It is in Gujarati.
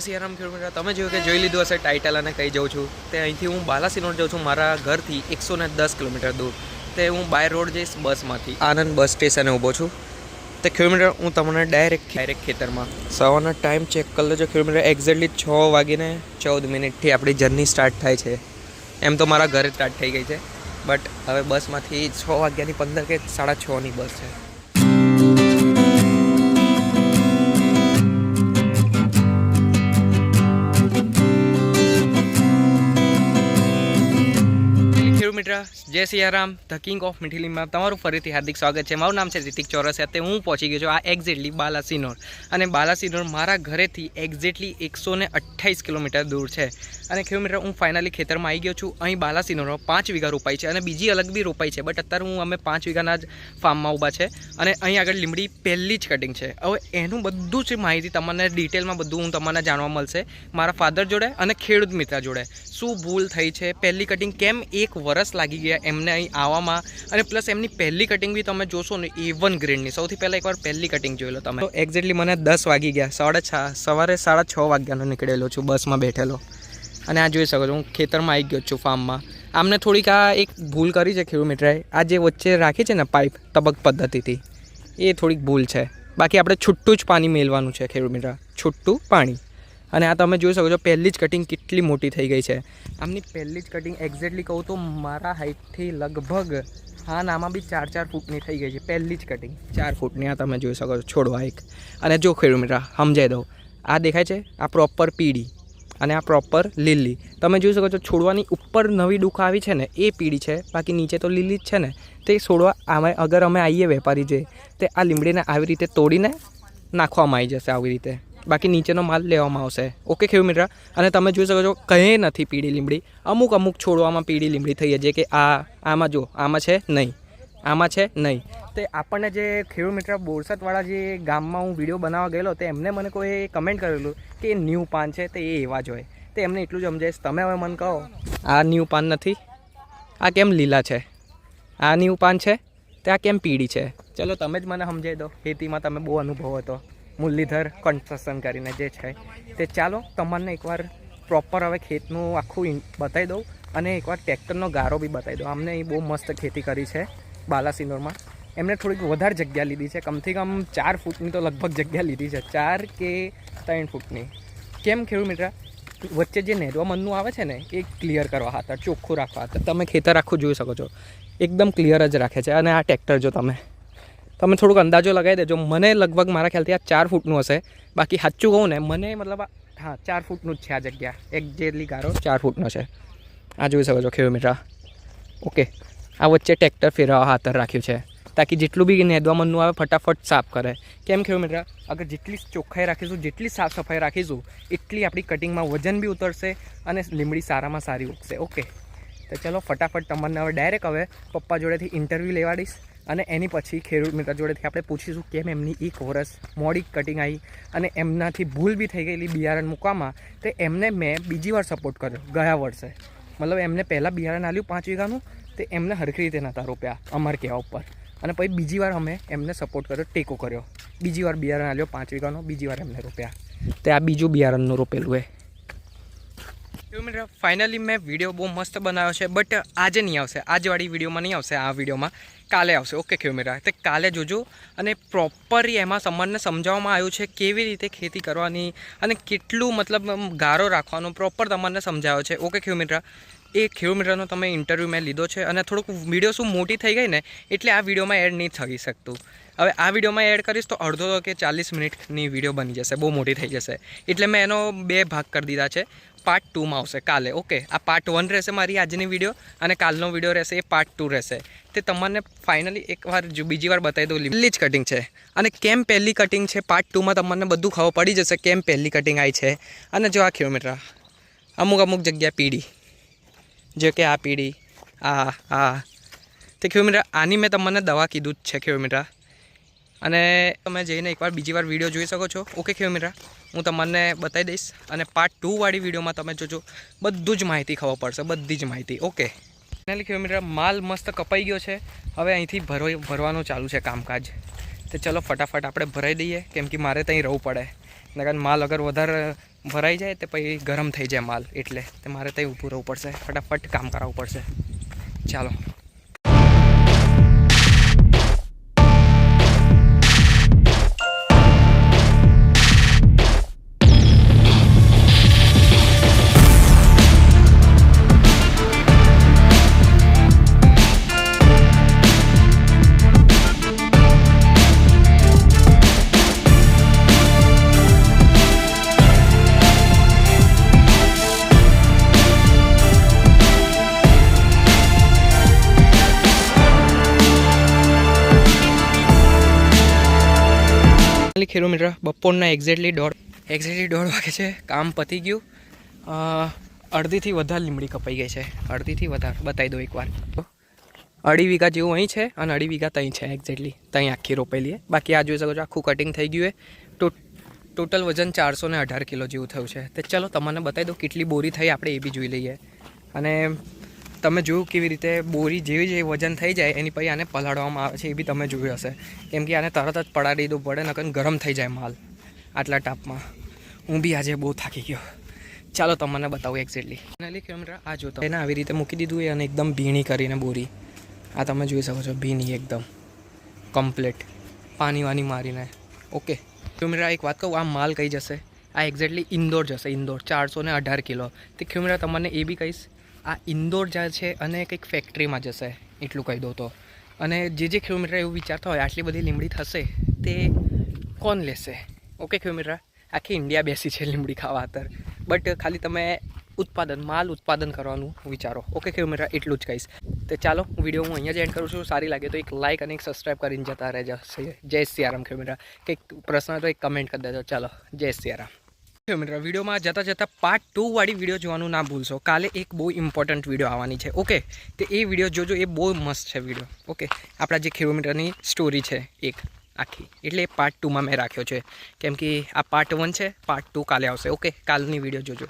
સિયારામ કિલોમીટર તમે જોયું કે જોઈ લીધું હશે, ટાઇટલ અને કઈ જાઉં છું. તે અહીંથી હું બાલાસિનોર જાઉં છું, મારા ઘરથી એકસો ને દસ કિલોમીટર દૂર. તે હું બાય રોડ જઈશ બસમાંથી. આનંદ બસ સ્ટેશને ઊભો છું. તે કિલોમીટર હું તમને ડાયરેક્ટ ડાયરેક્ટ ખેતરમાં. સવારનો ટાઈમ ચેક કરી લેજો કિલોમીટર એક્ઝેક્ટલી છ વાગીને ચૌદ મિનિટથી આપણી જર્ની સ્ટાર્ટ થાય છે. એમ તો મારા ઘરે સ્ટાર્ટ થઈ ગઈ છે. બટ હવે બસમાંથી છ વાગ્યાની પંદર કે સાડા છની બસ છે. કિલોમીટર જય સિયારામ ધ કિંગ ઓફ મિઠીલીમાં તમારું ફરીથી હાર્દિક સ્વાગત છે. મારું નામ છે રિતિક ચોરસિયા. તે હું પહોંચી ગયો છું આ એક્ઝેક્ટલી બાલાસિનોર અને બાલાસિનોર મારા ઘરેથી એક્ઝેક્ટલી એકસો ને અઠ્ઠાવીસ કિલોમીટર દૂર છે. અને કિલોમીટર હું ફાઇનલી ખેતરમાં આવી ગયો છું. અહીં બાલાસિનોરમાં પાંચ વીઘા રોપાઈ છે અને બીજી અલગ બી રોપાઈ છે બટ અત્યારે હું અમે પાંચ વીઘાના જ ફાર્મમાં ઊભા છે. અને અહીં આગળ લીમડી પહેલી જ કટિંગ છે. હવે એનું બધું જ માહિતી તમને ડિટેલમાં બધું હું તમને જાણવા મળશે. મારા ફાધર જોડે અને ખેડૂત મિત્ર જોડે. શું ભૂલ થઈ છે? પહેલી કટિંગ કેમ એક વરસ લાગી ગયા? એમને અહીં આવવામાં અને પ્લસ એમની પહેલી કટિંગ બી તમે જોશો ને એ વન ગ્રેડની સૌથી પહેલાં એકવાર પહેલી કટિંગ જોઈ લો તમે. એક્ઝેક્ટલી મને દસ વાગી ગયા. સાડા છ, સવારે સાડા છ વાગ્યાનો નીકળેલો છું બસમાં બેઠેલો. અને આ જોઈ શકો છો, હું ખેતરમાં આવી ગયો છું ફાર્મમાં. આમને થોડીક આ એક ભૂલ કરી છે કિલોમીટરે આ જે વચ્ચે રાખી છે ને પાઇપ તબક પદ્ધતિથી, એ થોડીક ભૂલ છે. બાકી આપણે છૂટું જ પાણી મેળવાનું છે કિલોમીટર છૂટું પાણી. અને આ તમે જોઈ શકો છો પહેલી જ કટિંગ કેટલી મોટી થઈ ગઈ છે. આમની પહેલી જ કટિંગ એક્ઝેક્ટલી કહું તો મારા હાઇટથી લગભગ હા નામાં બી ચાર ચાર ફૂટની થઈ ગઈ છે પહેલી જ કટિંગ ચાર ફૂટની આ તમે જોઈ શકો છો છોડવા એક. અને જો કિલોમીટર સમજાઈ દઉં. આ દેખાય છે આ પ્રોપર પીડી અને આ પ્રોપર લીલી. તમે જોઈ શકો છો છોડવાની ઉપર નવી ડૂક આવી છે ને એ પીળી છે બાકી નીચે તો લીલી જ છે ને. તે છોડવા આમાં અગર અમે આવીએ વેપારી જે તે આ લીમડીને આવી રીતે તોડીને નાખવામાં આવી જશે આવી રીતે. બાકી નીચેનો માલ લેવામાં આવશે. ઓકે કિલોમીટર અને તમે જોઈ શકો છો, કંઈ નથી પીળી લીમડી અમુક અમુક છોડવામાં પીળી લીમડી થઈ છે કે આ, આમાં જો, આમાં છે નહીં. આમાં છે નહીં. તે આપણને જે કિલોમીટર બોરસદવાળા જે ગામમાં હું વીડિયો બનાવવા ગયેલો, તે એમને મને કોઈ કમેન્ટ કરેલું કે ન્યૂ પાન છે તે એ એવા જ હોય. તે એમને એટલું જ સમજાવીશ. તમે હવે મને કહો, આ ન્યૂ પાન નથી? આ કેમ લીલા છે? આ ન્યૂ પાન છે? તે આ કેમ પીળી છે? ચલો, તમે જ મને સમજાવી દો. ખેતીમાં તમે બહુ અનુભવ હતો. મુરલીધર કન્સ્ટ્રક્શન કરીને જે છે તે ચાલો તમને એકવાર પ્રોપર હવે ખેતનું આખું બતાવી દઉં અને એકવાર ટ્રેક્ટરનો ગારો બી બતાવી દઉં. અમને એ બહુ મસ્ત ખેતી કરી છે બાલાસિનોરમાં એમણે થોડીક વધારે જગ્યા લીધી છે. કમથી કમ ચાર ફૂટની તો લગભગ જગ્યા લીધી છે. ચાર કે ત્રણ ફૂટની. કેમ ખેડૂત મિત્ર? વચ્ચે જે નેરવા મનનું આવે છે ને, એ ક્લિયર કરવા ખાતર ચોખ્ખું રાખવા હતા તમે ખેતર આખું જોઈ શકો છો. એકદમ ક્લિયર જ રાખે છે. અને આ ટ્રેક્ટર જો તમે તમે થોડુંક અંદાજો લગાવી દેજો. મને લગભગ મારા ખ્યાલથી આ ચાર ફૂટનું હશે. બાકી સાચું કહું ને, મને મતલબ હા, ચાર ફૂટનું જ છે આ જગ્યા. એક જેટલી ગારો, ચાર ફૂટનો છે. આ જોઈ શકો છો કિલોમીટર ઓકે. આ વચ્ચે ટ્રેક્ટર ફેરવા હાથર રાખ્યું છે. તાકી જેટલું બી નેદવામનનું આવે, ફટાફટ સાફ કરે. કેમ કિલોમીટર અગર જેટલી ચોખ્ખાઈ રાખીશું, જેટલી સાફ સફાઈ રાખીશું, એટલી આપણી કટિંગમાં વજન બી ઉતરશે અને લીમડી સારામાં સારી ઉગશે. ઓકે. તો ચલો, ફટાફટ તમને હવે ડાયરેક્ટ હવે પપ્પા જોડેથી ઇન્ટરવ્યૂ લેવાડીશ અને એની પછી ખેડૂત મિત્ર જોડેથી આપણે પૂછીશું કેમ એમની એક વર્ષ મોડી કટિંગ આવી અને એમનાથી ભૂલ બી થઈ ગયેલી બિયારણ મૂકવામાં, તે એમને મેં બીજી વાર સપોર્ટ કર્યો ગયા વર્ષે. મતલબ એમને પહેલાં બિયારણ આલ્યું પાંચ વીઘાનું, તે એમને હરખી રીતે નહોતા રોપ્યા અમાર કહેવા ઉપર. અને પછી બીજી વાર અમે એમને સપોર્ટ કર્યો, ટેકો કર્યો. બીજી વાર બિયારણ આલ્યો પાંચ વીઘાનો, બીજી વાર એમને રોપ્યા. તે આ બીજું બિયારણનું રોપેલું એ. કિલોમીટર ફાઇનલી મેં વીડિયો બહુ મસ્ત બનાવ્યો છે બટ આજે નહીં આવશે. આજવાળી વિડીયોમાં નહીં આવશે, આ વિડીયોમાં. કાલે આવશે. ઓકે કિલોમીટર તે કાલે જોજો અને પ્રોપરલી એમાં સમરને સમજાવવામાં આવ્યું છે કેવી રીતે ખેતી કરવાની અને કેટલું મતલબ ગારો રાખવાનો પ્રોપર તમને સમજાવ્યો છે. ઓકે કિલોમીટર એ કિલોમીટરનો તમે ઇન્ટરવ્યૂ મેં લીધો છે અને થોડુંક વીડિયો શું મોટી થઈ ગઈ ને એટલે આ વિડીયોમાં એડ નહીં થઈ શકતું. હવે આ વિડીયોમાં એડ કરીશ તો અડધો કે ચાલીસ મિનિટની વીડિયો બની જશે. બહુ મોટી થઈ જશે. એટલે મેં એનો બે ભાગ કરી દીધા છે. પાર્ટ ટુમાં આવશે કાલે. ઓકે આ પાર્ટ વન રહેશે મારી આજની વીડિયો અને કાલનો વીડિયો રહેશે, એ પાર્ટ ટુ રહેશે. તે તમને ફાઇનલી એકવાર બીજી વાર બતાવી દઉં. લીલી જ કટિંગ છે. અને કેમ પહેલી કટિંગ છે? પાર્ટ ટુમાં તમને બધું ખબર પડી જશે કેમ પહેલી કટિંગ આવી છે. અને જો આ કિલોમીટર અમુક અમુક જગ્યા પીડી જે કે આ પીડી આ આ. તે કિલોમીટર આની મેં તમને દવા કીધું જ છે કિલોમીટર અને તમે જઈને એકવાર બીજી વાર વીડિયો જોઈ શકો છો. ઓકે કિલોમીટર હું તમને બતાવી દઈશ અને પાર્ટ ટુ વાળી વિડીયોમાં તમે જોજો. બધું જ માહિતી ખબર પડશે, બધી જ માહિતી. ઓકે ફાઇનલી કિલોમીટર માલ મસ્ત કપાઈ ગયો છે. હવે અહીંથી ભરો ભરવાનું ચાલુ છે કામકાજ. તો ચલો ફટાફટ આપણે ભરાઈ દઈએ, કેમ કે મારે ત્યાં રહેવું પડે. કારણ માલ અગર વધારે ભરાઈ જાય, તો પછી ગરમ થઈ જાય માલ. એટલે તે મારે ત્યાં ઊભું રહેવું પડશે. ફટાફટ કામ કરાવવું પડશે. ચાલો. કિલોમીટર બપોરના એક્ઝેક્ટલી દોઢ એક્ઝેક્ટલી દોઢ વાગે છે, કામ પતી ગયું. અડધીથી વધારે લીમડી કપાઈ ગઈ છે. અડધીથી વધારે, બતાવી દો એકવાર. અઢી વીઘા જેવું અહીં છે અને અઢી વીઘા ત્યાં છે એક્ઝેક્ટલી ત્યાં આખી રોપેલી બાકી આ જોઈ શકો છો, આખું કટિંગ થઈ ગયું છે. ટો ટોટલ વજન ચારસો ને અઢાર કિલો જેવું થયું છે. તો ચલો, તમને બતાવી દો કેટલી બોરી થઈ, આપણે એ બી જોઈ લઈએ. અને તમે જોયું કેવી રીતે બોરી જેવી જે વજન થઈ જાય, એની પછી આને પલાળવામાં આવે છે, એ બી તમે જોયું હશે. કેમ કે આને તરત જ પડાડી દીધું પડે, નકર ગરમ થઈ જાય માલ આટલા તાપમાં હું બી આજે બહુ થાકી ગયો. ચાલો તમને બતાવું એક્ઝેક્ટલી ફાઇનલી કિલોમીટર આ જોતા એને આવી રીતે મૂકી દીધું અને એકદમ ભીણી કરીને બોરી. આ તમે જોઈ શકો છો, ભીની એકદમ. કમ્પ્લીટ પાણી વાની મારીને. ઓકે કિલોમીટર એક વાત કહું, આ માલ કઈ જશે? આ એક્ઝેક્ટલી ઇન્દોર જશે, ઇન્દોર. ચારસો ને અઢાર કિલો. તે કિલોમીટર તમને એ બી કહીશ આ ઇન્દોર જાય છે અને કંઈક ફેક્ટરીમાં જશે, એટલું કહી દો તો. અને જે જે કિલોમીટર એવું વિચારતા હોય, આટલી બધી લીમડી થશે, તે કોણ લેશે? ઓકે કિલોમીટર આખી ઇન્ડિયા બેસી છે લીમડી ખાવા અત્યારે. બટ ખાલી તમે ઉત્પાદન, માલ ઉત્પાદન કરવાનું વિચારો. ઓકે કિલોમીટર એટલું જ કહીશ. તો ચાલો વીડિયો હું અહીંયા જ એન્ડ કરું છું. સારી લાગે તો એક લાઇક અને એક સબસ્ક્રાઈબ કરીને જતા રહેજો. જય સિયારામ કિલોમીટર કંઈક પ્રશ્ન તો એક કમેન્ટ કરી દેજો. ચાલો, જય સિયારામ કિલોમીટર વિડીયોમાં જતાં જતાં પાર્ટ ટુવાળી વીડિયો જોવાનું ના ભૂલશો. કાલે એક બહુ ઇમ્પોર્ટન્ટ વીડિયો આવવાની છે ઓકે તો એ વીડિયો જોજો, એ બહુ મસ્ત છે વીડિયો ઓકે આપણા જે કિલોમીટરની સ્ટોરી છે એક, આખી. એટલે પાર્ટ ટુમાં મેં રાખ્યો છે. કેમ કે આ પાર્ટ વન છે પાર્ટ ટુ કાલે આવશે ઓકે કાલની વીડિયો જોજો.